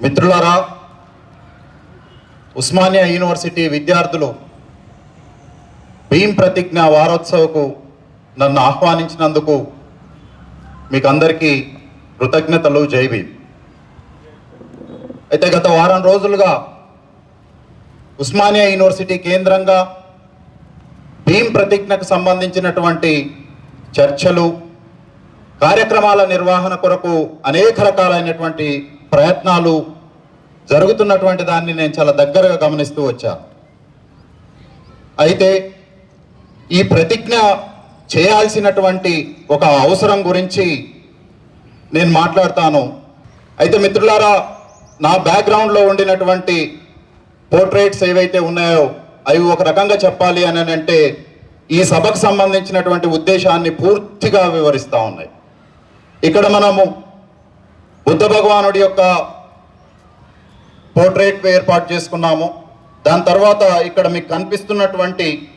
మిత్రులారా ఉస్మానియా యూనివర్సిటీ విద్యార్థులు భీం ప్రతిజ్ఞ వారోత్సవకు నన్ను ఆహ్వానించినందుకు మీకు అందరికీ కృతజ్ఞతలు జై భీమ్. అయితే గత వారం రోజులుగా ఉస్మానియా యూనివర్సిటీ కేంద్రంగా భీం ప్రతిజ్ఞకు సంబంధించినటువంటి చర్చలు కార్యక్రమాల నిర్వహణ కొరకు అనేక రకాలైనటువంటి ప్రయత్నాలు జరుగుతున్నటువంటి దాన్ని నేను చాలా దగ్గరగా గమనిస్తూ వచ్చాను అయితే ఈ ప్రతిజ్ఞ చేయాల్సినటువంటి ఒక అవసరం గురించి నేను మాట్లాడతాను. అయితే మిత్రులారా నా బ్యాక్గ్రౌండ్లో ఉండినటువంటి పోర్ట్రేట్స్ ఏవైతే ఉన్నాయో అవి ఒక రకంగా చెప్పాలి అని అంటే ఈ సభకు సంబంధించినటువంటి ఉద్దేశాన్ని పూర్తిగా వివరిస్తూ ఉన్నాయి. ఇక్కడ మనము బుద్ధ భగవానుడి యొక్క పోర్ట్రేట్ ఏర్పాటు చేసుకున్నాము. దాని తర్వాత ఇక్కడ మీకు కనిపిస్తున్నటువంటి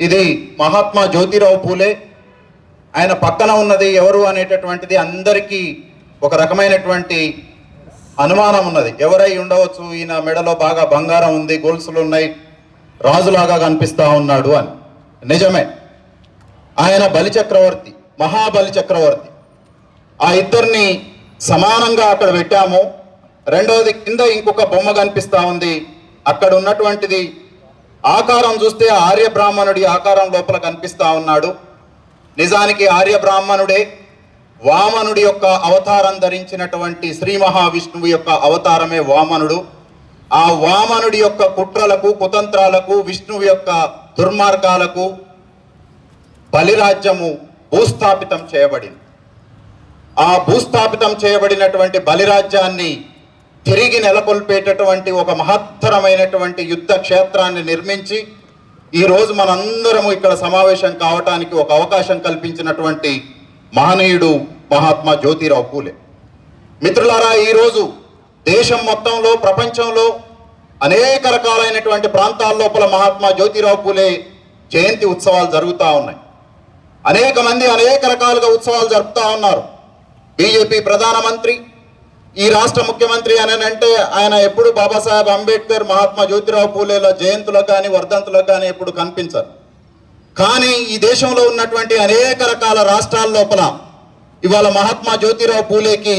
ఇది మహాత్మా జ్యోతిరావు పూలే. ఆయన పక్కన ఉన్నది ఎవరు అనేటటువంటిది అందరికీ ఒక రకమైనటువంటి అనుమానం ఉన్నది. ఎవరై ఉండవచ్చు? ఈయన మెడలో బాగా బంగారం ఉంది గొలుసులు ఉన్నాయి రాజులాగా కనిపిస్తూ ఉన్నాడు అని. నిజమే. ఆయన బలి చక్రవర్తి మహాబలి చక్రవర్తి ఆ ఇద్దరిని సమానంగా అక్కడ పెట్టాము. రెండవది కింద ఇంకొక బొమ్మ కనిపిస్తా ఉంది. అక్కడ ఉన్నటువంటిది ఆకారం చూస్తే ఆర్య బ్రాహ్మణుడి ఆకారం లోపల కనిపిస్తా ఉన్నాడు. నిజానికి ఆర్య బ్రాహ్మణుడే వామనుడి యొక్క అవతారం ధరించినటువంటి శ్రీ మహావిష్ణువు యొక్క అవతారమే వామనుడు. ఆ వామనుడి యొక్క కుట్రలకు కుతంత్రాలకు విష్ణువు యొక్క దుర్మార్గాలకు బలిరాజ్యము భూస్థాపితం చేయబడింది. ఆ భూస్థాపితం చేయబడినటువంటి బలిరాజ్యాన్ని తిరిగి నెలకొల్పేటటువంటి ఒక మహత్తరమైనటువంటి యుద్ధ క్షేత్రాన్ని నిర్మించి ఈరోజు మనందరము ఇక్కడ సమావేశం కావటానికి ఒక అవకాశం కల్పించినటువంటి మహనీయుడు మహాత్మా జ్యోతిరావు పూలే. మిత్రులారా ఈరోజు దేశం మొత్తంలో ప్రపంచంలో అనేక రకాలైనటువంటి ప్రాంతాల లోపల మహాత్మా జ్యోతిరావు పూలే జయంతి ఉత్సవాలు జరుగుతూ ఉన్నాయి. అనేక మంది అనేక రకాలుగా ఉత్సవాలు జరుపుతా ఉన్నారు. బీజేపీ ప్రధానమంత్రి ఈ రాష్ట్ర ముఖ్యమంత్రి అని అంటే ఆయన ఎప్పుడు బాబాసాహెబ్ అంబేద్కర్ మహాత్మా జ్యోతిరావు పూలేల జయంతులకు కానీ వర్ధంతులకు కానీ ఎప్పుడు కనిపించరు. కానీ ఈ దేశంలో ఉన్నటువంటి అనేక రకాల రాష్ట్రాల లోపల ఇవాళ మహాత్మా జ్యోతిరావు పూలేకి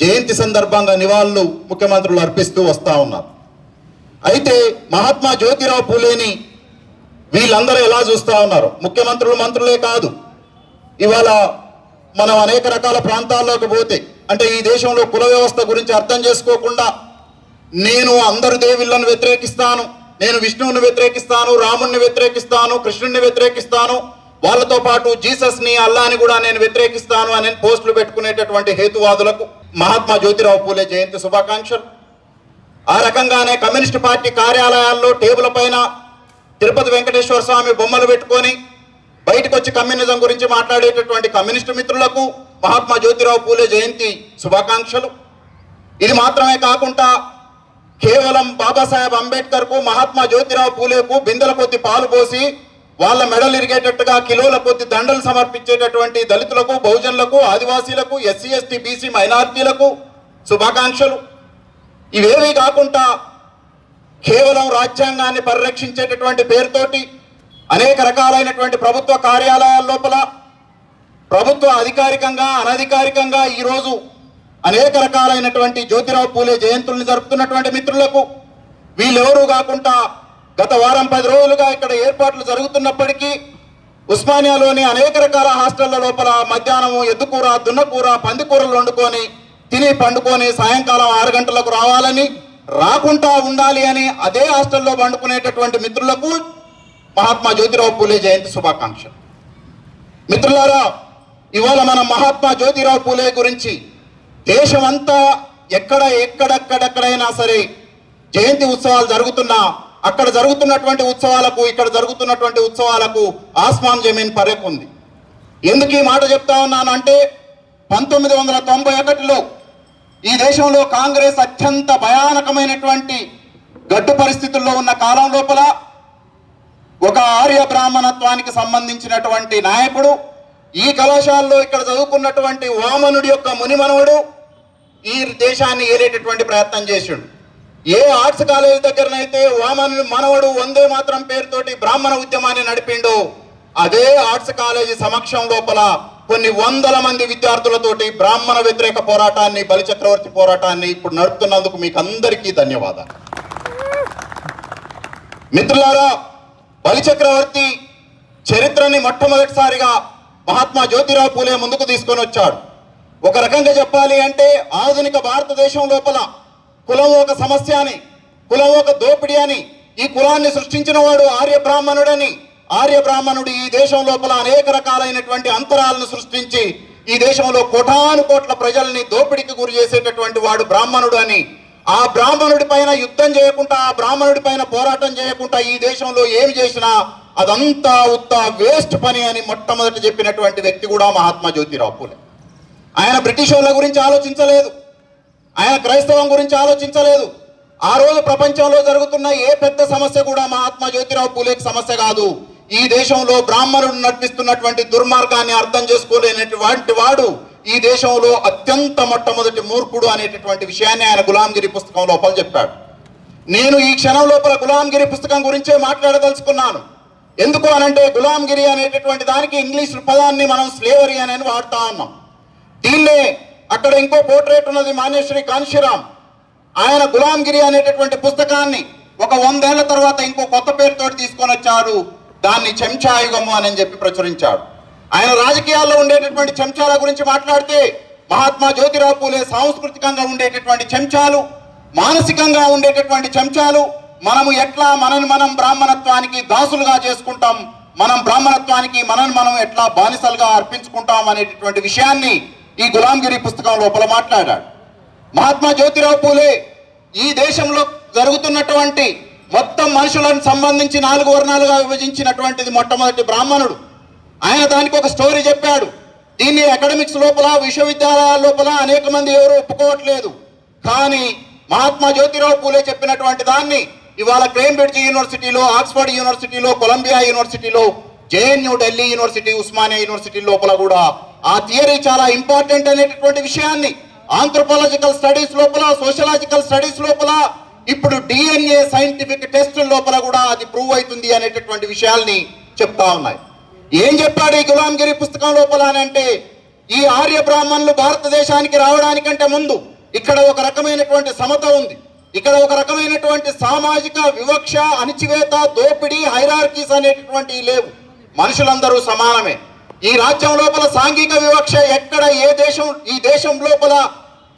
జయంతి సందర్భంగా నివాళులు ముఖ్యమంత్రులు అర్పిస్తూ వస్తూ ఉన్నారు. అయితే మహాత్మా జ్యోతిరావు పూలేని వీళ్ళందరూ ఎలా చూస్తూ ఉన్నారు? ముఖ్యమంత్రులు మంత్రులే కాదు. ఇవాళ మనం అనేక రకాల ప్రాంతాల్లోకి పోతే అంటే ఈ దేశంలో కుల వ్యవస్థ గురించి అర్థం చేసుకోకుండా నేను అందరు దేవుళ్ళను వ్యతిరేకిస్తాను నేను విష్ణువుని వ్యతిరేకిస్తాను రాముణ్ణి వ్యతిరేకిస్తాను కృష్ణుణ్ణి వ్యతిరేకిస్తాను వాళ్ళతో పాటు జీసస్ని అల్లాని కూడా నేను వ్యతిరేకిస్తాను అని పోస్టులు పెట్టుకునేటటువంటి హేతువాదులకు మహాత్మా జ్యోతిరావు పూలే జయంతి శుభాకాంక్షలు. ఆ రకంగానే కమ్యూనిస్ట్ పార్టీ కార్యాలయాల్లో టేబుల్ పైన తిరుపతి వెంకటేశ్వర స్వామి బొమ్మలు పెట్టుకొని బయటకు వచ్చి కమ్యూనిజం గురించి మాట్లాడేటటువంటి కమ్యూనిస్టు మిత్రులకు మహాత్మా జ్యోతిరావు పూలే జయంతి శుభాకాంక్షలు. ఇది మాత్రమే కాకుండా కేవలం బాబాసాహెబ్ అంబేద్కర్కు మహాత్మా జ్యోతిరావు పూలేకు బిందెల కొద్ది పాలు పోసి వాళ్ళ మెడలు ఇరిగేటట్టుగా కిలోల కొద్ది దండలు సమర్పించేటటువంటి దళితులకు బహుజనులకు ఆదివాసీలకు ఎస్సీ ఎస్టీ బీసీ మైనార్టీలకు శుభాకాంక్షలు. ఇవేవి కాకుండా కేవలం రాజ్యాంగాన్ని పరిరక్షించేటటువంటి పేరుతోటి అనేక రకాలైనటువంటి ప్రభుత్వ కార్యాలయాల లోపల ప్రభుత్వ అధికారికంగా అనధికారికంగా ఈరోజు అనేక రకాలైనటువంటి జ్యోతిరావు పూలే జయంతుల్ని జరుపుతున్నటువంటి మిత్రులకు వీళ్ళెవరూ కాకుండా గత వారం పది రోజులుగా ఇక్కడ ఏర్పాట్లు జరుగుతున్నప్పటికీ ఉస్మానియాలోని అనేక రకాల హాస్టళ్ళ లోపల మధ్యాహ్నం ఎద్దుకూర దున్నకూర పందికూరలు వండుకొని తిని పండుకొని సాయంకాలం ఆరు గంటలకు రావాలని రాకుండా ఉండాలి అని అదే హాస్టల్లో పండుకునేటటువంటి మిత్రులకు మహాత్మా జ్యోతిరావు పూలే జయంతి శుభాకాంక్షలు. మిత్రులారా ఇవాళ మన మహాత్మా జ్యోతిరావు పూలే గురించి దేశమంతా ఎక్కడ ఎక్కడెక్కడెక్కడైనా సరే జయంతి ఉత్సవాలు జరుగుతున్నా అక్కడ జరుగుతున్నటువంటి ఉత్సవాలకు ఇక్కడ జరుగుతున్నటువంటి ఉత్సవాలకు ఆస్మాన్ జమీన్ పరేకుంది ఉంది ఎందుకు ఈ మాట చెప్తా ఉన్నాను అంటే పంతొమ్మిది వందల తొంభై ఒకటిలో ఈ దేశంలో కాంగ్రెస్ అత్యంత భయానకమైనటువంటి గడ్డు పరిస్థితుల్లో ఉన్న కాలం లోపల ఒక ఆర్య బ్రాహ్మణత్వానికి సంబంధించినటువంటి నాయకుడు ఈ కళాశాలలో ఇక్కడ చదువుకున్నటువంటి వామనుడి యొక్క మునిమనవుడు ఈ దేశాన్ని ఏలేటటువంటి ప్రయత్నం చేసిండు. ఏ ఆర్ట్స్ కాలేజీ దగ్గరనైతే వామనుడు మనవడు వందే మాత్రం పేరుతోటి బ్రాహ్మణ ఉద్యమాన్ని నడిపిండో. అదే ఆర్ట్స్ కాలేజీ సమక్షం లోపల కొన్ని వందల మంది విద్యార్థులతోటి బ్రాహ్మణ వ్యతిరేక పోరాటాన్ని బలిచక్రవర్తి పోరాటాన్ని ఇప్పుడు నడుపుతున్నందుకు మీకు అందరికీ ధన్యవాదాలు. మిత్రులారా బలిచక్రవర్తి చరిత్రని మొట్టమొదటిసారిగా మహాత్మా జ్యోతిరావు పూలే ముందుకు తీసుకొని వచ్చాడు. ఒక రకంగా చెప్పాలి అంటే ఆధునిక భారతదేశం లోపల కులం ఒక సమస్య అని కులం ఒక దోపిడీ అని ఈ కులాన్ని సృష్టించిన వాడు ఆర్య బ్రాహ్మణుడని ఆర్య బ్రాహ్మణుడు ఈ దేశం లోపల అనేక రకాలైనటువంటి అంతరాలను సృష్టించి ఈ దేశంలో కోటాను కోట్ల ప్రజల్ని దోపిడీకి గురి చేసేటటువంటి వాడు బ్రాహ్మణుడు అని ఆ బ్రాహ్మణుడి పైన యుద్ధం చేయకుండా ఆ బ్రాహ్మణుడి పైన పోరాటం చేయకుండా ఈ దేశంలో ఏమి చేసినా అదంతా ఉత్త వేస్ట్ పని అని మొట్టమొదటి చెప్పినటువంటి వ్యక్తి కూడా మహాత్మా జ్యోతిరావు పూలే. ఆయన బ్రిటిష్ వాళ్ళ గురించి ఆలోచించలేదు. ఆయన క్రైస్తవం గురించి ఆలోచించలేదు. ఆ రోజు ప్రపంచంలో జరుగుతున్న ఏ పెద్ద సమస్య కూడా మహాత్మా జ్యోతిరావు పూలేకి సమస్య కాదు. ఈ దేశంలో బ్రాహ్మణుడు నడిపిస్తున్నటువంటి దుర్మార్గాన్ని అర్థం చేసుకోలేనటువంటి వాడు ఈ దేశంలో అత్యంత మొట్టమొదటి మూర్ఖుడు అనేటటువంటి విషయాన్ని ఆయన గులాంగిరి పుస్తకం లోపల చెప్పాడు. నేను ఈ క్షణం లోపల గులాంగిరి పుస్తకం గురించే మాట్లాడదలుచుకున్నాను. ఎందుకు అనంటే గులాంగిరి అనేటటువంటి దానికి ఇంగ్లీష్ పదాన్ని మనం స్లేవరీ అని వాడుతా ఉన్నాం. దీన్నే అక్కడ ఇంకో పోర్ట్రేట్ ఉన్నది మాన్యశ్రీ కాన్షిరామ్ ఆయన గులాంగిరి అనేటటువంటి పుస్తకాన్ని ఒక వందేళ్ళ తర్వాత ఇంకో కొత్త పేరుతో తీసుకొని వచ్చారు. దాన్ని చెంచాయుగము అని చెప్పి ప్రచురించాడు ఆయన రాజకీయాల్లో ఉండేటటువంటి చెంచాల గురించి మాట్లాడితే మహాత్మా జ్యోతిరావు పూలే సాంస్కృతికంగా ఉండేటటువంటి చెంచాలు మానసికంగా ఉండేటటువంటి చెంచాలు. మనము ఎట్లా మనని మనం బ్రాహ్మణత్వానికి దాసులుగా చేసుకుంటాం మనం బ్రాహ్మణత్వానికి మనని మనం ఎట్లా బానిసలుగా అర్పించుకుంటాం అనేటటువంటి విషయాన్ని ఈ గులాంగిరి పుస్తకం లోపల మాట్లాడాడు. మహాత్మా జ్యోతిరావు పూలే ఈ దేశంలో జరుగుతున్నటువంటి మొత్తం మనుషులను సంబంధించి నాలుగు వర్ణాలుగా విభజించినటువంటిది మొట్టమొదటి బ్రాహ్మణుడు. ఆయన దానికి ఒక స్టోరీ చెప్పాడు. దీన్ని అకాడమిక్స్ లోపల విశ్వవిద్యాలయాల లోపల అనేక మంది ఎవరు ఒప్పుకోవట్లేదు. కానీ మహాత్మా జ్యోతిరావు పూలే చెప్పినటువంటి దాన్ని ఇవాళ క్రేంబ్రిడ్జ్ యూనివర్సిటీలో ఆక్స్ఫర్డ్ యూనివర్సిటీలో కొలంబియా యూనివర్సిటీలో JNU Delhi university Osmania university లోపల కూడా ఆ థియరీ చాలా ఇంపార్టెంట్ అనేటటువంటి విషయాన్ని ఆంథ్రోపాలజికల్ స్టడీస్ లోపల సోషలాజికల్ స్టడీస్ లోపల ఇప్పుడు డిఎన్ఏ సైంటిఫిక్ టెస్ట్ లోపల కూడా అది ప్రూవ్ అవుతుంది అనేటటువంటి విషయాల్ని చెప్తా ఉన్నాయి. ఏం చెప్పాడు ఈ గులాంగిరి పుస్తకం లోపల అని అంటే ఈ ఆర్య బ్రాహ్మణులు భారతదేశానికి రావడానికంటే ముందు ఇక్కడ ఒక రకమైనటువంటి సమత ఉంది. ఇక్కడ ఒక రకమైనటువంటి సామాజిక వివక్ష అణిచివేత దోపిడీ హైరార్కీస్ అనేటటువంటి లేవు. మనుషులందరూ సమానమే. ఈ రాజ్యం లోపల సాంఘిక వివక్ష ఎక్కడ ఏ దేశం ఈ దేశం లోపల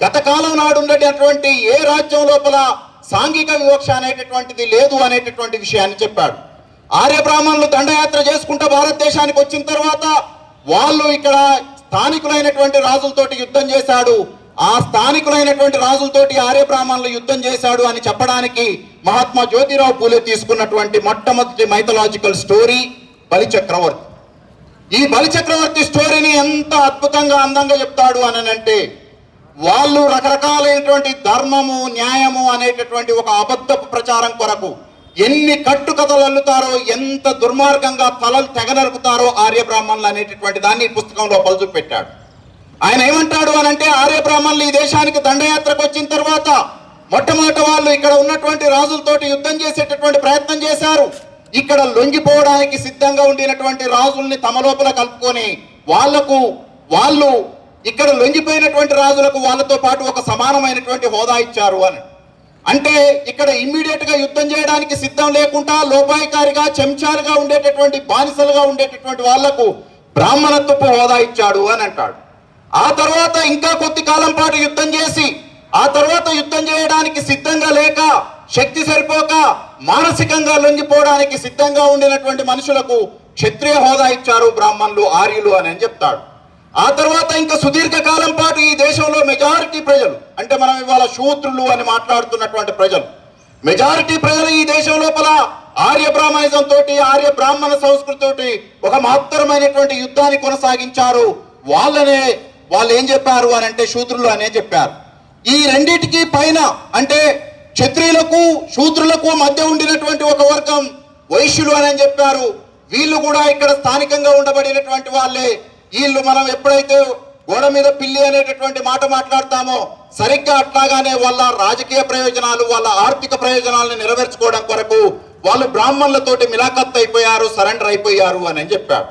గత కాలం నాడు ఉండేటటువంటి ఏ రాజ్యం లోపల సాంఘిక వివక్ష అనేటటువంటిది లేదు అనేటటువంటి విషయాన్ని చెప్పాడు. ఆర్య బ్రాహ్మణులు దండయాత్ర చేసుకుంటూ భారతదేశానికి వచ్చిన తర్వాత వాళ్ళు ఇక్కడ స్థానికులైనటువంటి రాజులతోటి యుద్ధం చేశాడు. ఆ స్థానికులైనటువంటి రాజులతోటి ఆర్య బ్రాహ్మణులు యుద్ధం చేశాడు అని చెప్పడానికి మహాత్మా జ్యోతిరావు పూలే తీసుకున్నటువంటి మొట్టమొదటి మైథలాజికల్ స్టోరీ బలిచక్రవర్తి. ఈ బలిచక్రవర్తి స్టోరీని ఎంత అద్భుతంగా అందంగా చెప్తాడు అని అంటే వాళ్ళు రకరకాలైనటువంటి ధర్మము న్యాయము అనేటటువంటి ఒక అబద్ధపు ప్రచారం కొరకు ఎన్ని కట్టుకథలు అల్లుతారో ఎంత దుర్మార్గంగా తలలు తెగనరుకుతారో ఆర్యబ్రాహ్మణులు అనేటటువంటి దాన్ని ఈ పుస్తకంలో పలుచు పెట్టాడు ఆయన ఏమంటాడు అని అంటే ఆర్యబ్రాహ్మణులు ఈ దేశానికి దండయాత్రకు వచ్చిన తర్వాత మొట్టమొదటి వాళ్ళు ఇక్కడ ఉన్నటువంటి రాజులతోటి యుద్ధం చేసేటటువంటి ప్రయత్నం చేశారు. ఇక్కడ లొంగిపోవడానికి సిద్ధంగా ఉండినటువంటి రాజుల్ని తమ లోపల కలుపుకొని వాళ్ళకు వాళ్ళు ఇక్కడ లొంగిపోయినటువంటి రాజులకు వాళ్ళతో పాటు ఒక సమానమైనటువంటి హోదా ఇచ్చారు అని. అంటే ఇక్కడ ఇమ్మీడియట్గా యుద్ధం చేయడానికి సిద్ధం లేకుండా లోపాయికారిగా చెంచాలుగా ఉండేటటువంటి బానిసలుగా ఉండేటటువంటి వాళ్ళకు బ్రాహ్మణత్వపు హోదా ఇచ్చాడు అని అంటాడు. ఆ తర్వాత ఇంకా కొద్ది కాలం పాటు యుద్ధం చేసి ఆ తర్వాత యుద్ధం చేయడానికి సిద్ధంగా లేక శక్తి సరిపోక మానసికంగా లొంగిపోవడానికి సిద్ధంగా ఉండినటువంటి మనుషులకు క్షత్రియ హోదా ఇచ్చారు బ్రాహ్మణులు ఆర్యులు అని అని చెప్తాడు. ఆ తర్వాత ఇంకా సుదీర్ఘకాలం పాటు ఈ దేశంలో మెజారిటీ ప్రజలు అంటే మనం ఇవాళ శూద్రులు అని మాట్లాడుతున్నటువంటి ప్రజలు మెజారిటీ ప్రజలు ఈ దేశం లోపల ఆర్య బ్రాహ్మణిజం తోటి ఆర్య బ్రాహ్మణ సంస్కృతి తోటి ఒక మహత్తరమైనటువంటి యుద్ధాన్ని కొనసాగించారు. వాళ్ళనే వాళ్ళు ఏం చెప్పారు అని అంటే శూద్రులు అనే చెప్పారు. ఈ రెండింటికి పైన అంటే క్షత్రియులకు శూద్రులకు మధ్య ఉండినటువంటి ఒక వర్గం వైశ్యులు అని చెప్పారు. వీళ్ళు కూడా ఇక్కడ స్థానికంగా ఉండబడినటువంటి వాళ్ళే. వీళ్ళు మనం ఎప్పుడైతే గోడ మీద పిల్లి అనేటటువంటి మాట మాట్లాడతామో సరిగ్గా అట్లాగానే వాళ్ళ రాజకీయ ప్రయోజనాలు వాళ్ళ ఆర్థిక ప్రయోజనాలను నెరవేర్చుకోవడం కొరకు వాళ్ళు బ్రాహ్మణులతోటి మిలాఖత్ అయిపోయారు సరెండర్ అయిపోయారు అని చెప్పాడు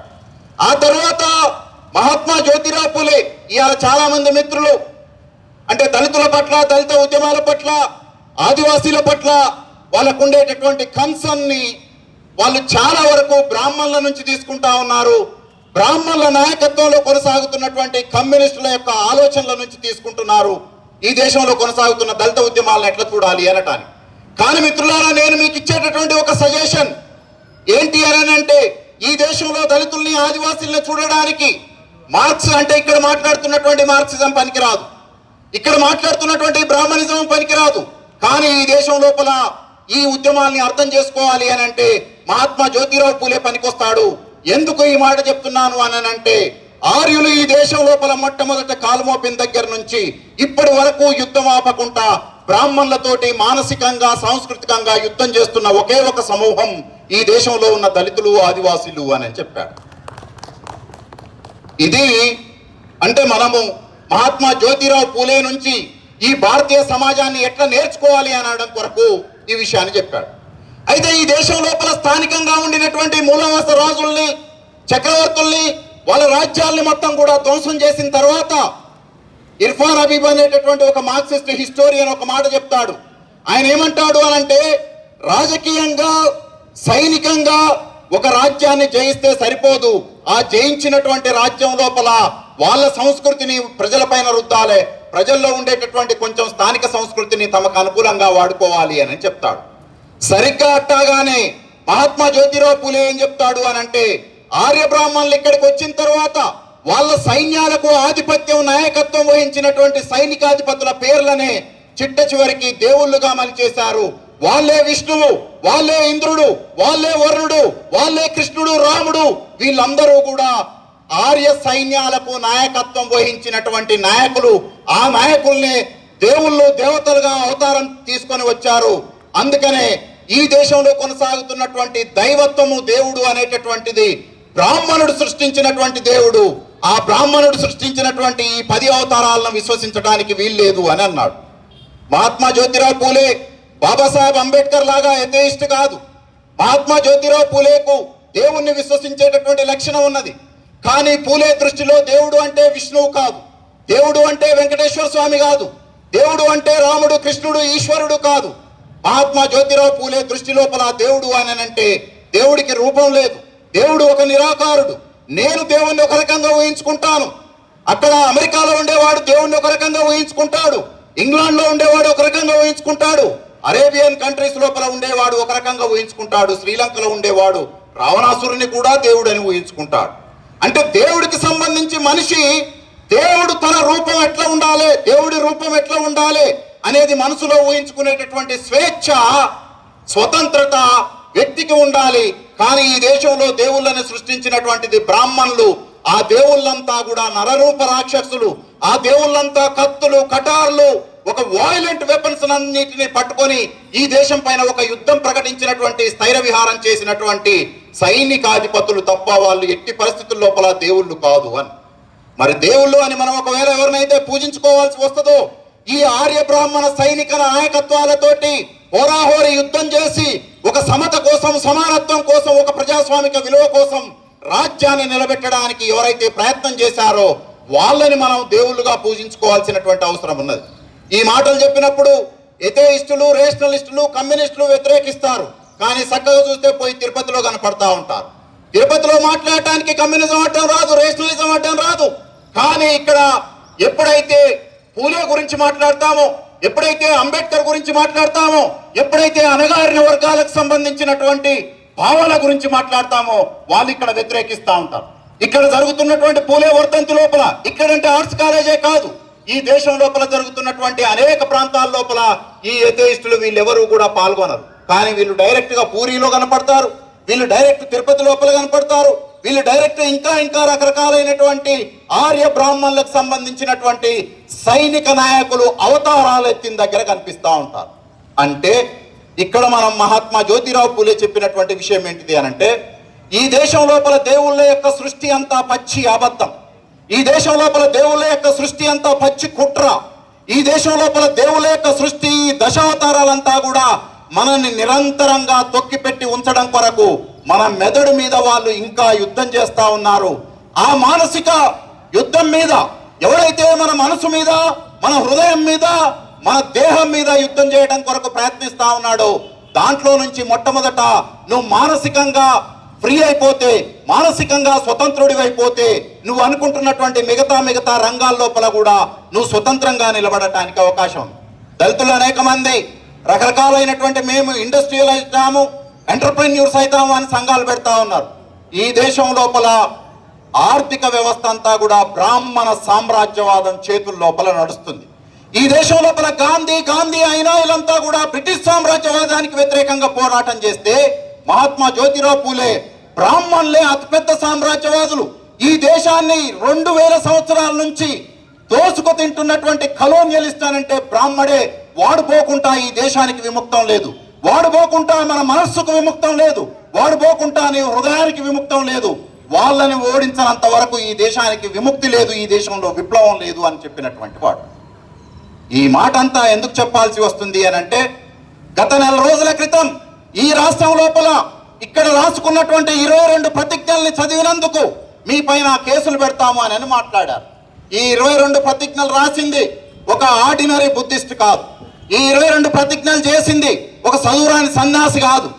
ఆ తర్వాత మహాత్మా జ్యోతిరావు పూలే ఇవాళ చాలా మంది మిత్రులు అంటే దళితుల పట్ల దళిత ఉద్యమాల పట్ల ఆదివాసీల పట్ల వాళ్ళకు ఉండేటటువంటి కన్సర్న్ వాళ్ళు చాలా వరకు బ్రాహ్మణుల నుంచి తీసుకుంటా ఉన్నారు. బ్రాహ్మణుల నాయకత్వంలో కొనసాగుతున్నటువంటి కమ్యూనిస్టుల యొక్క ఆలోచనల నుంచి తీసుకుంటున్నారు. ఈ దేశంలో కొనసాగుతున్న దళిత ఉద్యమాలను ఎట్లా చూడాలి అనటానికి. కానీ మిత్రులారా నేను మీకు ఇచ్చేటటువంటి ఒక సజెషన్ ఏంటి అని అంటే ఈ దేశంలో దళితుల్ని ఆదివాసుల్ని చూడడానికి మార్క్స్ అంటే ఇక్కడ మాట్లాడుతున్నటువంటి మార్క్సిజం పనికిరాదు. ఇక్కడ మాట్లాడుతున్నటువంటి బ్రాహ్మణిజం పనికిరాదు. కానీ ఈ దేశం లోపల ఈ ఉద్యమాల్ని అర్థం చేసుకోవాలి అని అంటే మహాత్మా జ్యోతిరావు పూలే పనికొస్తాడు. ఎందుకు ఈ మాట చెప్తున్నాను అని అంటే ఆర్యులు ఈ దేశం లోపల మొట్టమొదట కాలుమోపిన దగ్గర నుంచి ఇప్పటి వరకు యుద్ధం ఆపకుండా బ్రాహ్మణులతోటి మానసికంగా సాంస్కృతికంగా యుద్ధం చేస్తున్న ఒకే ఒక సమూహం ఈ దేశంలో ఉన్న దళితులు ఆదివాసీలు అని చెప్పాడు. ఇది అంటే మనము మహాత్మా జ్యోతిరావు పూలే నుంచి ఈ భారతీయ సమాజాన్ని ఎట్లా నేర్చుకోవాలి అనడం కొరకు ఈ విషయాన్ని చెప్పాడు. అయితే ఈ దేశం లోపల స్థానికంగా ఉండినటువంటి మూలవాస రాజుల్ని చక్రవర్తుల్ని వాళ్ళ రాజ్యాల్ని మొత్తం కూడా ధ్వంసం చేసిన తర్వాత ఇర్ఫాన్ హబీబ్ అనేటటువంటి ఒక మార్క్సిస్ట్ హిస్టోరియన్ ఒక మాట చెప్తాడు. ఆయన ఏమంటాడు అనంటే రాజకీయంగా సైనికంగా ఒక రాజ్యాన్ని జయిస్తే సరిపోదు. ఆ జయించినటువంటి రాజ్యం లోపల వాళ్ళ సంస్కృతిని ప్రజలపైన రుద్దాలే. ప్రజల్లో ఉండేటటువంటి కొంచెం స్థానిక సంస్కృతిని తమకు అనుకూలంగా వాడుకోవాలి అని చెప్తాడు. సరిగ్గా అట్టాగానే మహాత్మా జ్యోతిరావు పూలే ఏం చెప్తాడు అని అంటే ఆర్య బ్రాహ్మణులు ఇక్కడికి వచ్చిన తర్వాత వాళ్ళ సైన్యాలకు ఆధిపత్యం నాయకత్వం వహించినటువంటి సైనికాధిపతుల పేర్లనే చిట్ట చివరికి దేవుళ్ళుగా మలిచేశారు. వాళ్ళే విష్ణువు వాళ్ళే ఇంద్రుడు వాళ్ళే వరుణుడు వాళ్ళే కృష్ణుడు రాముడు వీళ్ళందరూ కూడా ఆర్య సైన్యాలకు నాయకత్వం వహించినటువంటి నాయకులు. ఆ నాయకుల్ని దేవుళ్ళు దేవతలుగా అవతారం తీసుకొని వచ్చారు. అందుకనే ఈ దేశంలో కొనసాగుతున్నటువంటి దైవత్వము దేవుడు అనేటటువంటిది బ్రాహ్మణుడు సృష్టించినటువంటి దేవుడు ఆ బ్రాహ్మణుడు సృష్టించినటువంటి ఈ పది అవతారాలను విశ్వసించడానికి వీల్లేదు అని అన్నాడు. మహాత్మా జ్యోతిరావు పూలే బాబాసాహెబ్ అంబేద్కర్ లాగా ఎథేయిస్ట్ కాదు. మహాత్మా జ్యోతిరావు పూలేకు దేవుణ్ణి విశ్వసించేటటువంటి లక్షణం ఉన్నది. కానీ పూలే దృష్టిలో దేవుడు అంటే విష్ణువు కాదు. దేవుడు అంటే వెంకటేశ్వర స్వామి కాదు. దేవుడు అంటే రాముడు కృష్ణుడు ఈశ్వరుడు కాదు. మహాత్మా జ్యోతిరావు పూలే దృష్టి లోపల దేవుడు అని అంటే దేవుడికి రూపం లేదు. దేవుడు ఒక నిరాకారుడు. నేను దేవుణ్ణి ఒక రకంగా ఊహించుకుంటాను. అక్కడ అమెరికాలో ఉండేవాడు దేవుణ్ణి ఒక రకంగా ఊహించుకుంటాడు. ఇంగ్లాండ్లో ఉండేవాడు ఒక రకంగా ఊహించుకుంటాడు. అరేబియన్ కంట్రీస్ లోపల ఉండేవాడు ఒక రకంగా ఊహించుకుంటాడు. శ్రీలంకలో ఉండేవాడు రావణాసురుని కూడా దేవుడని ఊహించుకుంటాడు. అంటే దేవుడికి సంబంధించి మనిషి దేవుడు తన రూపం ఎట్లా ఉండాలి? దేవుడి రూపం ఎట్లా ఉండాలి? అనేది మనసులో ఊహించుకునేటటువంటి స్వేచ్ఛ స్వతంత్రత వ్యక్తికి ఉండాలి. కానీ ఈ దేశంలో దేవుళ్ళని సృష్టించినటువంటిది బ్రాహ్మణులు ఆ దేవుళ్ళంతా కూడా నరరూప రాక్షసులు ఆ దేవుళ్ళంతా కత్తులు కటార్లు ఒక వాయిలెంట్ వెపన్స్ అన్నిటిని పట్టుకొని ఈ దేశం పైన ఒక యుద్ధం ప్రకటించినటువంటి స్థైర్య విహారం చేసినటువంటి సైనికాధిపతులు తప్ప వాళ్ళు ఎట్టి పరిస్థితుల లోపల దేవుళ్ళు కాదు అని. మరి దేవుళ్ళు అని మనం ఒకవేళ ఎవరినైతే పూజించుకోవాల్సి వస్తుందో ఈ ఆర్య బ్రాహ్మణ సైనిక నాయకత్వాలతోటి హోరాహోరి యుద్ధం చేసి ఒక సమత కోసం సమానత్వం కోసం ఒక ప్రజాస్వామిక విలువ కోసం రాజ్యాన్ని నిలబెట్టడానికి ఎవరైతే ప్రయత్నం చేశారో వాళ్ళని మనం దేవుళ్ళుగా పూజించుకోవాల్సినటువంటి అవసరం ఉన్నది. ఈ మాటలు చెప్పినప్పుడు ఎథేయిస్టులు రేషనలిస్టులు కమ్యూనిస్టులు వ్యతిరేకిస్తారు. కానీ చక్కగా చూస్తే పోయి తిరుపతిలో కనపడతా ఉంటారు. తిరుపతిలో మాట్లాడటానికి కమ్యూనిజం అడ్డం రాదు రేషనలిజం అడ్డం రాదు. కానీ ఇక్కడ ఎప్పుడైతే పూలే గురించి మాట్లాడతామో ఎప్పుడైతే అంబేద్కర్ గురించి మాట్లాడతామో ఎప్పుడైతే అనగారిన వర్గాలకు సంబంధించినటువంటి భావాల గురించి మాట్లాడతామో వాళ్ళు ఇక్కడ వ్యతిరేకిస్తా ఉంటారు. ఇక్కడ జరుగుతున్నటువంటి పూలే వర్ధంతి లోపల ఇక్కడంటే ఆర్ట్స్ కాలేజే కాదు. ఈ దేశం లోపల జరుగుతున్నటువంటి అనేక ప్రాంతాల లోపల ఈ యథేయిస్టులు వీళ్ళెవరూ కూడా పాల్గొనరు. కానీ వీళ్ళు డైరెక్ట్గా పూరిలో కనపడతారు. వీళ్ళు డైరెక్ట్ తిరుపతి లోపల కనపడతారు. వీళ్ళు డైరెక్ట్ ఇంకా ఇంకా రకరకాలైనటువంటి ఆర్య బ్రాహ్మణులకు సంబంధించినటువంటి సైనిక నాయకులు అవతారాలు ఎత్తిన దగ్గర కనిపిస్తా ఉంటారు. అంటే ఇక్కడ మనం మహాత్మా జ్యోతిరావు పూలే చెప్పినటువంటి విషయం ఏంటిది అని అంటే ఈ దేశం లోపల దేవుళ్ళ యొక్క సృష్టి అంతా పచ్చి అబద్ధం. ఈ దేశం లోపల దేవుళ్ళ యొక్క సృష్టి అంతా పచ్చి కుట్ర. ఈ దేశం లోపల దేవుళ్ళ యొక్క సృష్టి ఈ దశావతారాలంతా కూడా మనల్ని నిరంతరంగా తొక్కిపెట్టి ఉంచడం కొరకు మన మెదడు మీద వాళ్ళు ఇంకా యుద్ధం చేస్తా ఉన్నారు. ఆ మానసిక యుద్ధం మీద ఎవరైతే మన మనసు మీద మన హృదయం మీద మన దేహం మీద యుద్ధం చేయడం కొరకు ప్రయత్నిస్తా ఉన్నాడో దాంట్లో నుంచి మొట్టమొదట నువ్వు మానసికంగా ఫ్రీ అయిపోతే మానసికంగా స్వతంత్రుడి అయిపోతే నువ్వు అనుకుంటున్నటువంటి మిగతా మిగతా రంగాల లోపల కూడా నువ్వు స్వతంత్రంగా నిలబడటానికి అవకాశం దళితులు అనేక మంది రకరకాలైనటువంటి మేము ఇండస్ట్రియలైజ్ అవుతాము ఎంటర్ప్రెన్యూర్స్ సైతం అని సంఘాలు పెడతా ఉన్నారు. ఈ దేశం లోపల ఆర్థిక వ్యవస్థ అంతా కూడా బ్రాహ్మణ సామ్రాజ్యవాదం చేతుల లోపల నడుస్తుంది. ఈ దేశం లోపల గాంధీ గాంధీ అయినా వీళ్ళంతా కూడా బ్రిటిష్ సామ్రాజ్యవాదానికి వ్యతిరేకంగా పోరాటం చేస్తే మహాత్మా జ్యోతిరావు పూలే బ్రాహ్మణులే అతిపెద్ద సామ్రాజ్యవాదులు. ఈ దేశాన్ని రెండు వేల సంవత్సరాల నుంచి దోసుకు తింటున్నటువంటి కలోనియలిస్ట్ అనంటే బ్రాహ్మడే వాడుపోకుండా ఈ దేశానికి విముక్తం లేదు. వాడుపోకుండా మన మనస్సుకు విముక్తం లేదు. వాడుపోకుండా నీ హృదయానికి విముక్తం లేదు. వాళ్ళని ఓడించినంత వరకు ఈ దేశానికి విముక్తి లేదు ఈ దేశంలో విప్లవం లేదు అని చెప్పినటువంటి వాడు. ఈ మాట అంతా ఎందుకు చెప్పాల్సి వస్తుంది అని అంటే గత నెల రోజుల క్రితం ఈ రాష్ట్రం లోపల ఇక్కడ రాసుకున్నటువంటి ఇరవై రెండు ప్రతిజ్ఞల్ని చదివినందుకు మీ పైన కేసులు పెడతాము అని అని మాట్లాడారు. ఈ ఇరవై రెండు ప్రతిజ్ఞలు రాసింది ఒక ఆర్డినరీ బుద్ధిస్ట్ కాదు. ఈ ఇరవై రెండు ప్రతిజ్ఞలు చేసింది ఒక చదువురాని సన్యాసి కాదు.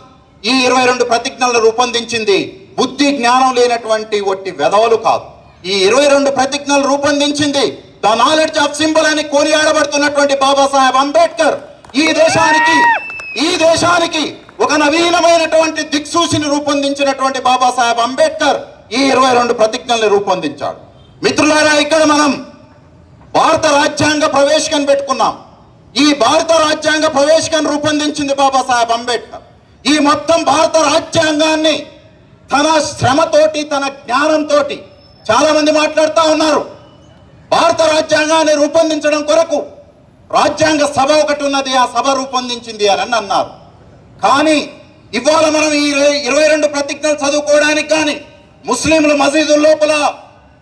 ఈ ఇరవై రెండు ప్రతిజ్ఞలను రూపొందించింది బుద్ధి జ్ఞానం లేనటువంటి ఒట్టి వెధవలు కాదు. ఈ ఇరవై రెండు ప్రతిజ్ఞలు రూపొందించింది ద నాలెడ్జ్ ఆఫ్ సింబల్ అని కొనియాడబడుతున్నటువంటి బాబాసాహెబ్ అంబేద్కర్. ఈ దేశానికి ఈ దేశానికి ఒక నవీనమైనటువంటి దిక్సూచిని రూపొందించినటువంటి బాబాసాహెబ్ అంబేద్కర్ ఈ ఇరవై రెండు ప్రతిజ్ఞల్ని రూపొందించాడు. మిత్రులారా ఇక్కడ మనం భారత రాజ్యాంగ ప్రవేశికను పెట్టుకున్నాం. ఈ భారత రాజ్యాంగ ప్రవేశికను రూపొందించింది బాబాసాహెబ్ అంబేద్కర్. ఈ మొత్తం భారత రాజ్యాంగాన్ని తన శ్రమతోటి తన జ్ఞానంతో చాలా మంది మాట్లాడుతూ ఉన్నారు. భారత రాజ్యాంగాన్ని రూపొందించడం కొరకు రాజ్యాంగ సభ ఒకటి ఉన్నది ఆ సభ రూపొందించింది అని అన్నారు. కానీ ఇవాళ మనం ఈ ఇరవై- రెండు ప్రతిజ్ఞలు చదువుకోవడానికి కానీ ముస్లింలు మసీదుల లోపల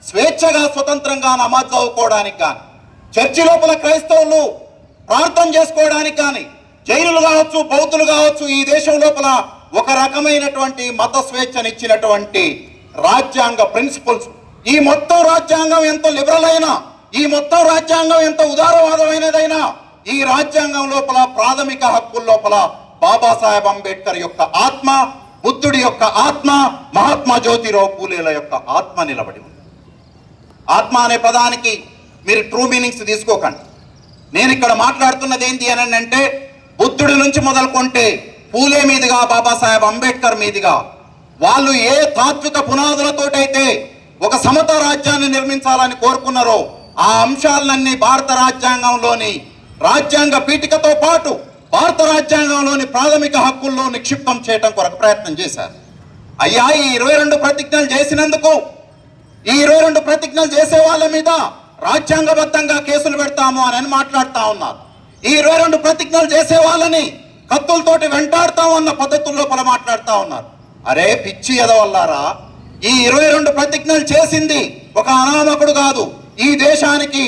స్వేచ్ఛగా స్వతంత్రంగా నమాజ్ చదువుకోవడానికి కానీ చర్చి లోపల క్రైస్తవులు ప్రార్థన చేసుకోవడానికి కానీ జైనులు కావచ్చు బౌద్ధులు కావచ్చు ఈ దేశం లోపల ఒక రకమైనటువంటి మత స్వేచ్ఛనిచ్చినటువంటి రాజ్యాంగ ప్రిన్సిపల్స్ ఈ మొత్తం రాజ్యాంగం ఎంత లిబరల్ అయినా ఈ మొత్తం రాజ్యాంగం ఎంత ఉదారవాదమైనదైనా ఈ రాజ్యాంగం లోపల ప్రాథమిక హక్కుల లోపల బాబాసాహెబ్ అంబేద్కర్ యొక్క ఆత్మ బుద్ధుడి యొక్క ఆత్మ మహాత్మా జ్యోతిరావు పూలేల యొక్క ఆత్మ నిలబడి ఉంది. ఆత్మ అనే పదానికి మీరు ట్రూ మీనింగ్స్ తీసుకోకండి. నేను ఇక్కడ మాట్లాడుతున్నది ఏంటి అని అంటే బుద్ధుడి నుంచి మొదలుకొంటే పూలే మీదుగా బాబాసాహెబ్ అంబేద్కర్ మీదుగా. వాళ్ళు ఏ తాత్విక పునాదులతోటైతే ఒక సమత రాజ్యాన్ని నిర్మించాలని కోరుకున్నారో ఆ అంశాలన్నీ భారత రాజ్యాంగంలోని రాజ్యాంగ పీఠికతో పాటు భారత రాజ్యాంగంలోని ప్రాథమిక హక్కుల్లో నిక్షిప్తం చేయడం కొరకు ప్రయత్నం చేశారు. అయ్యా ఈ ఇరవై రెండు ప్రతిజ్ఞలు చేసినందుకు ఈ ఇరవై రెండు ప్రతిజ్ఞలు చేసే వాళ్ళ మీద రాజ్యాంగబద్ధంగా కేసులు పెడతాము అని అని ఉన్నారు. ఈ ఇరవై రెండు ప్రతిజ్ఞలు చేసే వాళ్ళని కత్తులతోటి వెంటాడుతాం అన్న పద్ధతుల్లో పల మాట్లాడుతూ ఉన్నారు. అరే పిచ్చి ఎదవల్లారా ఈ ఇరవై రెండు ప్రతిజ్ఞలు చేసింది ఒక అనామకుడు కాదు. ఈ దేశానికి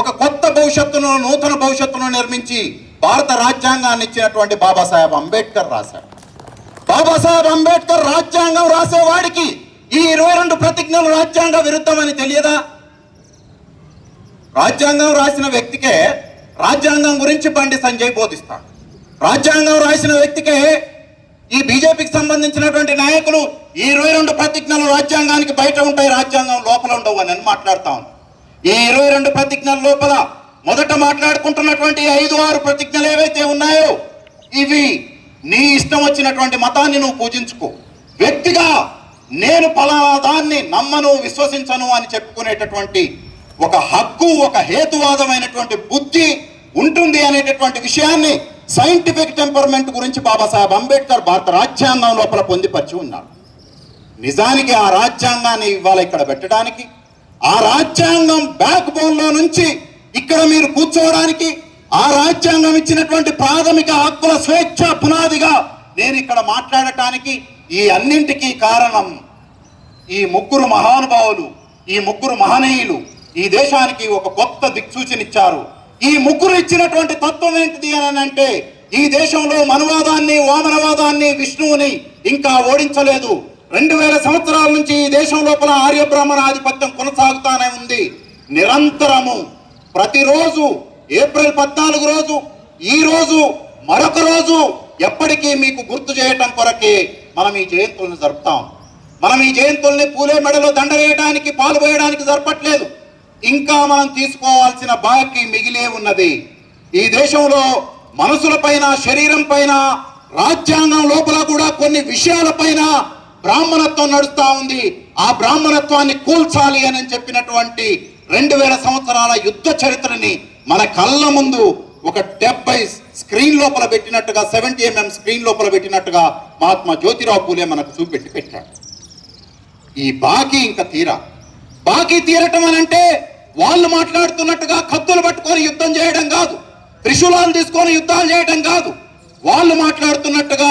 ఒక కొత్త భవిష్యత్తును నూతన భవిష్యత్తును నిర్మించి భారత రాజ్యాంగాన్ని ఇచ్చినటువంటి బాబాసాహెబ్ అంబేద్కర్ రాశాడు. బాబాసాహెబ్ అంబేద్కర్ రాజ్యాంగం రాసేవాడికి ఈ ఇరవై రెండు ప్రతిజ్ఞలు రాజ్యాంగ విరుద్ధమని తెలియదా? రాజ్యాంగం రాసిన వ్యక్తికే రాజ్యాంగం గురించి బండి సంజయ్ బోధిస్తాడు. రాజ్యాంగం రాసిన వ్యక్తికే ఈ బీజేపీకి సంబంధించినటువంటి నాయకులు ఈ ఇరవై రెండు ప్రతిజ్ఞలు రాజ్యాంగానికి బయట ఉంటాయి రాజ్యాంగం లోపల ఉండవు అని అని మాట్లాడుతా ఈ ఇరవై రెండు ప్రతిజ్ఞల లోపల మొదట మాట్లాడుకుంటున్నటువంటి ఐదు ఆరు ప్రతిజ్ఞలు ఏవైతే ఉన్నాయో ఇవి నీ ఇష్టం వచ్చినటువంటి మతాన్ని నువ్వు పూజించుకో. వ్యక్తిగా నేను పలానా దాన్ని నమ్మను విశ్వసించను అని చెప్పుకునేటటువంటి ఒక హక్కు ఒక హేతువాదమైనటువంటి బుద్ధి ఉంటుంది అనేటటువంటి విషయాన్ని సైంటిఫిక్ టెంపర్మెంట్ గురించి బాబాసాహెబ్ అంబేద్కర్ భారత రాజ్యాంగం లోపల పొందిపరిచి ఉన్నాడు నిజానికి ఆ రాజ్యాంగాన్ని ఇవాళ ఇక్కడ పెట్టడానికి ఆ రాజ్యాంగం బ్యాక్ బోన్లో నుంచి ఇక్కడ మీరు కూర్చోవడానికి ఆ రాజ్యాంగం ఇచ్చినటువంటి ప్రాథమిక హక్కుల స్వేచ్ఛ పునాదిగా నేను ఇక్కడ మాట్లాడటానికి ఈ అన్నింటికీ కారణం ఈ ముగ్గురు మహానుభావులు ఈ ముగ్గురు మహనీయులు ఈ దేశానికి ఒక కొత్త దిక్సూచనిచ్చారు. ఈ ముగ్గురు ఇచ్చినటువంటి తత్వం ఏంటిది అని అంటే ఈ దేశంలో మనువాదాన్ని వామనవాదాన్ని విష్ణువుని ఇంకా ఓడించలేదు. రెండు వేల సంవత్సరాల నుంచి ఈ దేశం లోపల ఆర్య బ్రాహ్మణ ఆధిపత్యం కొనసాగుతానే ఉంది. నిరంతరము. ప్రతిరోజు ఏప్రిల్ పద్నాలుగు రోజు ఈ రోజు మరొక రోజు ఎప్పటికీ మీకు గుర్తు చేయటం కొరకే మనం ఈ జయంతుల్ని జరుపుతాం. మనం ఈ జయంతుల్ని పూలే మెడలో దండ వేయడానికి పాలు పోయడానికి జరపట్లేదు. ఇంకా మనం తీసుకోవాల్సిన బాకీ మిగిలే ఉన్నది. ఈ దేశంలో మనసుల పైన శరీరం పైన రాజ్యాంగం లోపల కూడా కొన్ని విషయాలపైన బ్రాహ్మణత్వం నడుస్తూ ఉంది. ఆ బ్రాహ్మణత్వాన్ని కూల్చాలి అని చెప్పినటువంటి రెండు వేల సంవత్సరాల యుద్ధ చరిత్రని మన కళ్ళ ముందు ఒక డెబ్బై స్క్రీన్ లోపల పెట్టినట్టుగా సెవెంటీ ఎంఎం స్క్రీన్ లోపల పెట్టినట్టుగా మహాత్మా జ్యోతిరావు పూలే మనకు చూపెట్టి పెట్టాడు. ఈ బాకీ ఇంకా తీరా బాకీ తీరటం అని అంటే వాళ్ళు మాట్లాడుతున్నట్టుగా కత్తులు పట్టుకొని యుద్ధం చేయడం కాదు. త్రిశూలాలు తీసుకొని యుద్ధాలు చేయడం కాదు. వాళ్ళు మాట్లాడుతున్నట్టుగా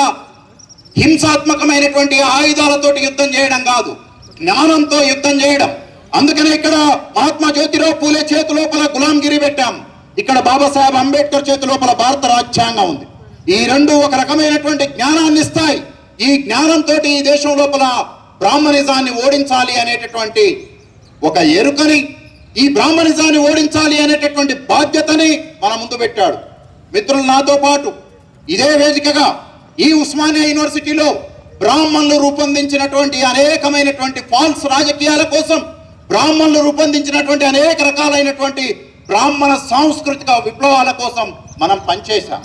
హింసాత్మకమైనటువంటి ఆయుధాలతోటి యుద్ధం చేయడం కాదు. జ్ఞానంతో యుద్ధం చేయడం. అందుకనే ఇక్కడ మహాత్మా జ్యోతిరావు పూలే చేతి లోపల గులాంగిరి పెట్టాం. ఇక్కడ బాబాసాహెబ్ అంబేద్కర్ చేతి లోపల భారత రాజ్యాంగం ఉంది. ఈ రెండు ఒక రకమైనటువంటి జ్ఞానాన్ని ఇస్తాయి. ఈ జ్ఞానంతో ఈ దేశం లోపల బ్రాహ్మణిజాన్ని ఓడించాలి అనేటటువంటి ఒక ఎరుకని ఈ బ్రాహ్మణిజాన్ని ఓడించాలి అనేటటువంటి బాధ్యతని మన ముందు పెట్టాడు. మిత్రులు నాతో పాటు ఇదే వేదికగా ఈ ఉస్మానియా యూనివర్సిటీలో బ్రాహ్మణులు రూపొందించినటువంటి అనేకమైనటువంటి ఫాల్స్ రాజకీయాల కోసం బ్రాహ్మణులు రూపొందించినటువంటి అనేక రకాలైనటువంటి బ్రాహ్మణ సాంస్కృతిక విప్లవాల కోసం మనం పనిచేశాం.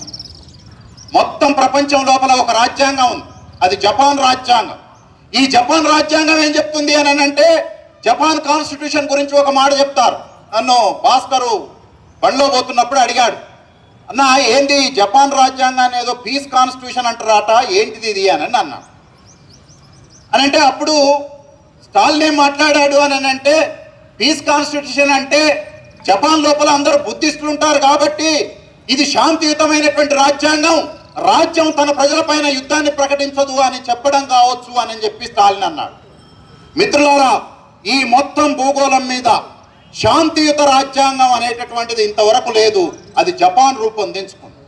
మొత్తం ప్రపంచం లోపల ఒక రాజ్యాంగం ఉంది. అది జపాన్ రాజ్యాంగం. ఈ జపాన్ రాజ్యాంగం ఏం చెప్తుంది అని అంటే జపాన్ కాన్స్టిట్యూషన్ గురించి ఒక మాట చెప్తారు. నన్ను భాస్కరు బండిలో పోతున్నప్పుడు అడిగాడు. అన్న ఏంది జపాన్ రాజ్యాంగాన్ని ఏదో పీస్ కాన్స్టిట్యూషన్ అంటారాట ఏంటిది ఇది అని అన్నా. అని అంటే అప్పుడు స్టాలిన్ ఏం మాట్లాడాడు అని అంటే పీస్ కాన్స్టిట్యూషన్ అంటే జపాన్ లోపల అందరూ బుద్ధిస్టులు ఉంటారు కాబట్టి ఇది శాంతియుతమైనటువంటి రాజ్యాంగం. రాజ్యం తన ప్రజలపైన యుద్ధాన్ని ప్రకటించదు అని చెప్పడం కావచ్చు అని చెప్పి స్టాలిన్ అన్నాడు. మిత్రులారా ఈ మొత్తం భూగోళం మీద శాంతియుత రాజ్యాంగం అనేటటువంటిది ఇంతవరకు లేదు. అది జపాన్ రూపొందించుకుంది.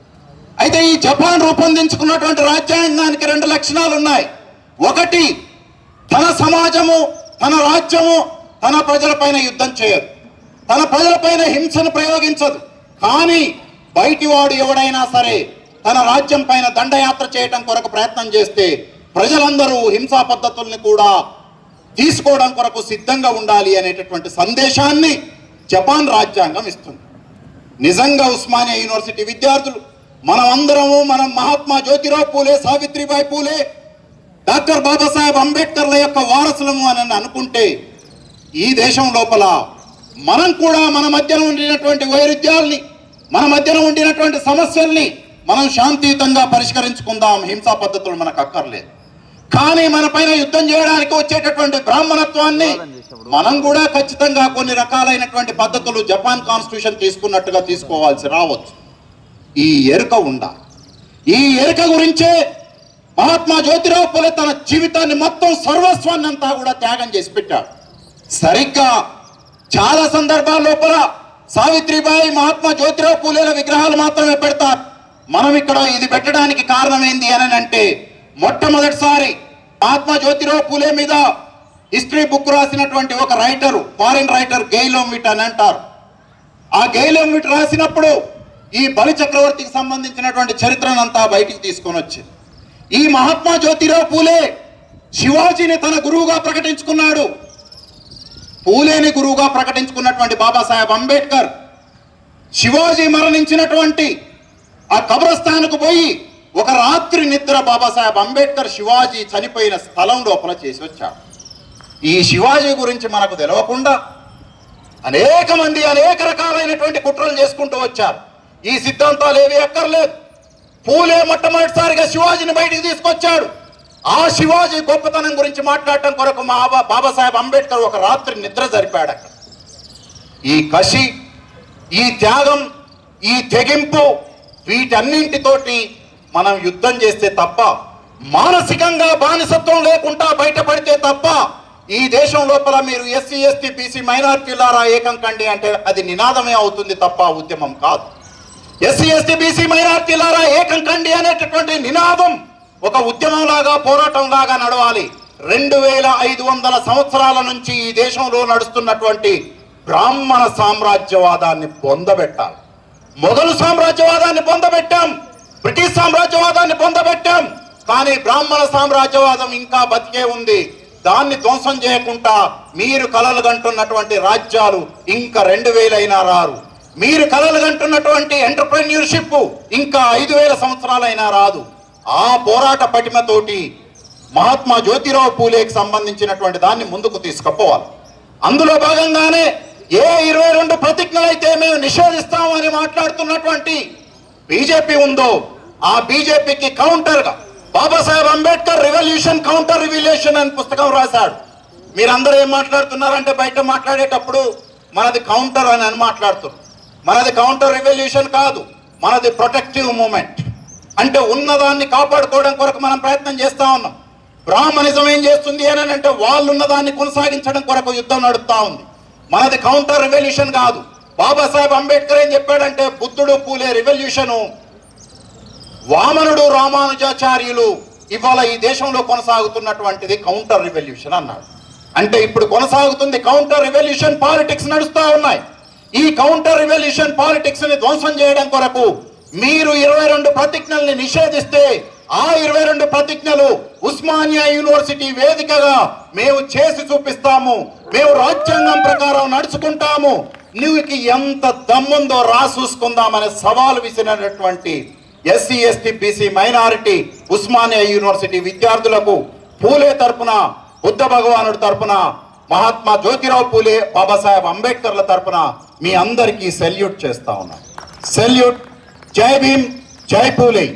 అయితే ఈ జపాన్ రూపొందించుకున్నటువంటి రాజ్యాంగానికి రెండు లక్షణాలు ఉన్నాయి ఒకటి తన సమాజము తన రాజ్యము తన ప్రజలపైన యుద్ధం చేయదు. తన ప్రజలపైన హింసను ప్రయోగించదు. కానీ బయటివాడు ఎవడైనా సరే తన రాజ్యం పైన దండయాత్ర చేయటం కొరకు ప్రయత్నం చేస్తే ప్రజలందరూ హింసా పద్ధతుల్ని కూడా తీసుకోవడం కొరకు సిద్ధంగా ఉండాలి అనేటటువంటి సందేశాన్ని జపాన్ రాజ్యాంగం ఇస్తుంది. నిజంగా ఉస్మానియా యూనివర్సిటీ విద్యార్థులు మనం అందరము మనం మహాత్మా జ్యోతిరావు పూలే సావిత్రిబాయి పూలే డాక్టర్ బాబాసాహెబ్ అంబేద్కర్ల యొక్క వారసులము అని అనుకుంటే ఈ దేశం లోపల మనం కూడా మన మధ్యన ఉండినటువంటి వైరుధ్యాల్ని మన మధ్యన ఉండినటువంటి సమస్యల్ని మనం శాంతియుతంగా పరిష్కరించుకుందాం. హింసా పద్ధతులు మనకు అక్కర్లేదు. కానీ మన పైన యుద్ధం చేయడానికి వచ్చేటటువంటి బ్రాహ్మణత్వాన్ని మనం కూడా ఖచ్చితంగా కొన్ని రకాలైనటువంటి పద్ధతులు జపాన్ కాన్స్టిట్యూషన్ తీసుకున్నట్టుగా తీసుకోవాల్సి రావచ్చు. ఈ ఎరుక ఉండాలి ఈ ఎరుక గురించే మహాత్మా జ్యోతిరావు పూలే తన జీవితాన్ని మొత్తం సర్వస్వాన్ని అంతా కూడా త్యాగం చేసి పెట్టాడు. సరిగ్గా చాలా సందర్భాల లోపల సావిత్రిబాయి మహాత్మా జ్యోతిరావు పూలేల విగ్రహాలు మాత్రమే పెడతారు. మనం ఇక్కడ ఇది పెట్టడానికి కారణం ఏంది అని అంటే మొట్టమొదటిసారి మహాత్మా జ్యోతిరావు పూలే మీద హిస్టరీ బుక్ రాసినటువంటి ఒక రైటరు ఫారిన్ రైటర్ గెయిలోమిట్ అని అంటారు. ఆ గెయిలోమిట్ రాసినప్పుడు ఈ బలి చక్రవర్తికి సంబంధించినటువంటి చరిత్రనంతా బయటికి తీసుకొని వచ్చింది. ఈ మహాత్మా జ్యోతిరావు పూలే శివాజీని తన గురువుగా ప్రకటించుకున్నాడు. పూలేని గురువుగా ప్రకటించుకున్నటువంటి బాబాసాహెబ్ అంబేద్కర్ శివాజీ మరణించినటువంటి ఆ కబ్రస్థానకు పోయి ఒక రాత్రి నిద్ర బాబాసాహెబ్ అంబేద్కర్ శివాజీ చనిపోయిన స్థలం లోపల చేసి వచ్చాడు. ఈ శివాజీ గురించి మనకు తెలవకుండా అనేక మంది అనేక రకాలైనటువంటి కుట్రలు చేసుకుంటూ వచ్చారు. ఈ సిద్ధాంతాలు ఏవి అక్కర్లేదు. పూలే మొట్టమొదటిసారిగా శివాజీని బయటికి తీసుకొచ్చాడు. ఆ శివాజీ గొప్పతనం గురించి మాట్లాడటం కొరకు మా బాబాసాహెబ్ అంబేద్కర్ ఒక రాత్రి నిద్ర జరిపాడు అక్కడ. ఈ కసి ఈ త్యాగం ఈ తెగింపు వీటన్నింటితోటి మనం యుద్ధం చేస్తే తప్ప మానసికంగా బానిసత్వం లేకుండా బయటపడితే తప్ప ఈ దేశం లోపల మీరు ఎస్సీ ఎస్టీ బీసీ మైనార్టీలారా ఏకం కండి అంటే అది నినాదమే అవుతుంది తప్ప ఉద్యమం కాదు. ఎస్సీ ఎస్టీ బీసీ మైనార్టీలారా ఏకం కండి అనేటటువంటి నినాదం ఒక ఉద్యమం లాగా పోరాటం లాగా నడవాలి. రెండు వేల ఐదు వందల సంవత్సరాల నుంచి ఈ దేశంలో నడుస్తున్నటువంటి బ్రాహ్మణ సామ్రాజ్యవాదాన్ని పొందబెట్టాలి మొదలు సామ్రాజ్యవాదాన్ని పొందబెట్టాం బ్రిటిష్ సామ్రాజ్యవాదాన్ని పొందబెట్టాం. కానీ బ్రాహ్మణ సామ్రాజ్యవాదం ఇంకా బతికే ఉంది. దాన్ని ధ్వంసం చేయకుండా మీరు కలలు కంటున్నటువంటి రాజ్యాలు ఇంకా రెండు వేలైనా రారు. మీరు కలలు కంటున్నటువంటి ఎంటర్ప్రెన్యూర్షిప్ ఇంకా ఐదు వేల సంవత్సరాలైనా రాదు. ఆ పోరాట పటిమతోటి మహాత్మా జ్యోతిరావు పూలేకి సంబంధించినటువంటి దాన్ని ముందుకు తీసుకుపోవాలి. అందులో భాగంగానే ఏ ఇరవై రెండు ప్రతిజ్ఞలైతే మేము నిషేధిస్తామని మాట్లాడుతున్నటువంటి బీజేపీ ఉందో ఆ బీజేపీకి కౌంటర్గా Babasaheb Ambedkar revolution counter revolution అని పుస్తకం రాశాడు. మీరందరూ ఏం మాట్లాడుతున్నారంటే బయట మాట్లాడేటప్పుడు మనది కౌంటర్ అని అని మాట్లాడుతున్నారు. మనది కౌంటర్ రివల్యూషన్ కాదు మనది ప్రొటెక్టివ్ మూమెంట్. అంటే ఉన్నదాన్ని కాపాడుకోవడం కొరకు మనం ప్రయత్నం చేస్తా ఉన్నాం. బ్రాహ్మణిజం ఏం చేస్తుంది అని అంటే వాళ్ళు ఉన్నదాన్ని కొనసాగించడం కొరకు యుద్ధం నడుపుతా ఉంది. మనది కౌంటర్ రివల్యూషన్ కాదు. బాబాసాహెబ్ అంబేద్కర్ ఏం చెప్పాడంటే బుద్ధుడు పూలే రివల్యూషను వామనుడు రామానుజాచార్యులు ఇవాళ ఈ దేశంలో కొనసాగుతున్నటువంటిది కౌంటర్ రివల్యూషన్ అన్నాడు. అంటే ఇప్పుడు కొనసాగుతుంది కౌంటర్ రివల్యూషన్ పాలిటిక్స్ నడుస్తూ ఉన్నాయి. ఈ కౌంటర్ రివల్యూషన్ పాలిటిక్స్ని ధ్వంసం చేయడం కొరకు మీరు ఇరవై రెండు ప్రతిజ్ఞల్ని నిషేధిస్తే ఆ ఇరవై రెండు ప్రతిజ్ఞలు ఉస్మానియా యూనివర్సిటీ వేదికగా మేము చేసి చూపిస్తాము. మేము రాజ్యాంగం ప్రకారం నడుచుకుంటాము. నువ్వుకి ఎంత దమ్ముందో రాసూసుకుందామనే సవాలు విసిరినటువంటి SC ST BC minority Osmania university విద్యార్థులకు పూలే తరపున బుద్ధ భగవానుడి తరపున మహాత్మా జ్యోతిరావు పూలే బాబాసాహెబ్ అంబేద్కర్ల తరపున మీ అందరికీ సెల్యూట్ చేస్తా ఉన్నా సెల్యూట్. జై భీమ్ జై పూలే.